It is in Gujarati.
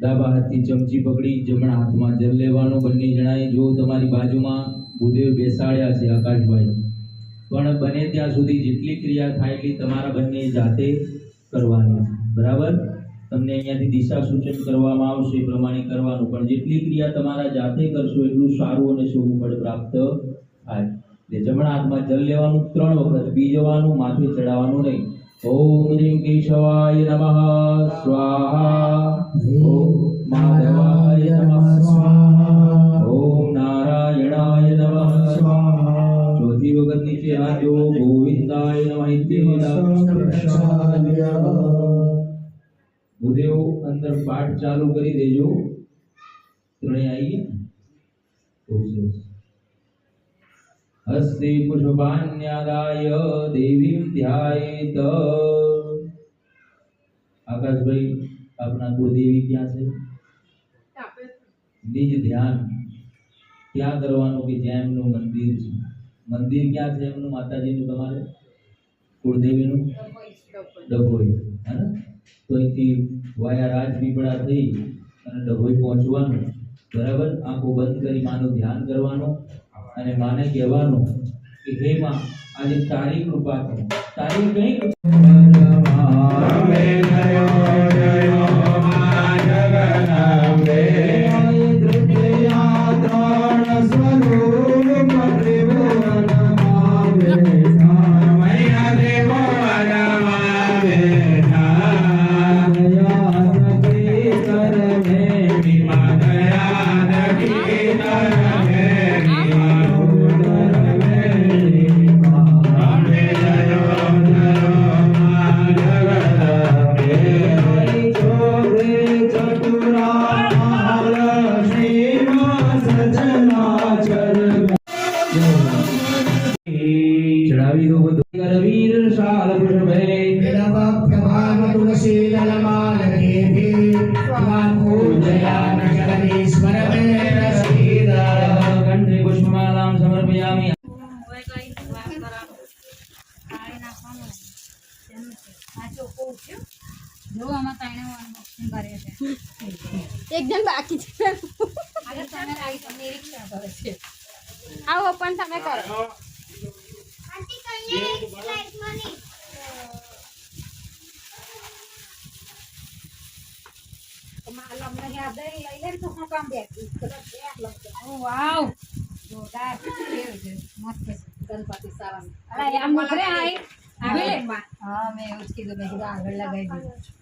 ડાબા હાથથી ચમચી પકડી, જમણા હાથમાં જલ લેવાનો બંને જણાએ જો તમારી બાજુમાં ભૂદેવ બેસાડ્યા છે આકાશભાઈ. પણ બને ત્યાં સુધી જેટલી ક્રિયા થાય એટલી તમારા બંને જાતે કરવાની. બરાબર? તમને અહીંયાથી દિશા સૂચન કરવામાં આવશે, એ પ્રમાણે કરવાનું. પણ જેટલી ક્રિયા તમારા જાતે કરશો, એટલું સારું અને શુભ ફળ પ્રાપ્ત થાય. એટલે જમણા હાથમાં જલ લેવાનું, ત્રણ વખત પી જવાનું માથે ચડાવવાનું નહીં. ઓમ રીમ કેશવાય નમઃ સ્વાહા ઓમ માધવાય નમઃ સ્વાહા ઓમ નારાયણાય નમઃ સ્વાહા ચોથી વખત નીચે હાથ જોવો ગોવિંદાય નમઃ ઇત્યાદિ ભૂદેવ અંદર પાઠ ચાલુ કરી દેજો ત્રણેય આવી ગયા? બહુ સરસ હસ્તે પુષ્પાન્યાદાય દેવીમ ધ્યાયેત આકાશભાઈ આપના કુળદેવી ક્યાં છે નિજ ધ્યાન ક્યાં કરવાનું કે જ્યાં એમનું મંદિર છે મંદિર ક્યાં છે એમનું માતાજીનું તમારે કુળદેવીનું ડભોઈ હે તો અહીંથી વાયા રાજપીપળા થઈ અને ડભોઈ પહોંચવાનું બરાબર? આંખો બંધ કરી, માનું ધ્યાન કરવાનું. અને માને કહેવાનું કે હે માં આજે તારી કૃપા કરો. તારી કઈ ચડાવી એક જણ બાકી છે આગળ તમે આવી તમને રિક્ષા કરે. છે આવો પણ તમે કરો ગણપતિ સારા આગળ લગાવી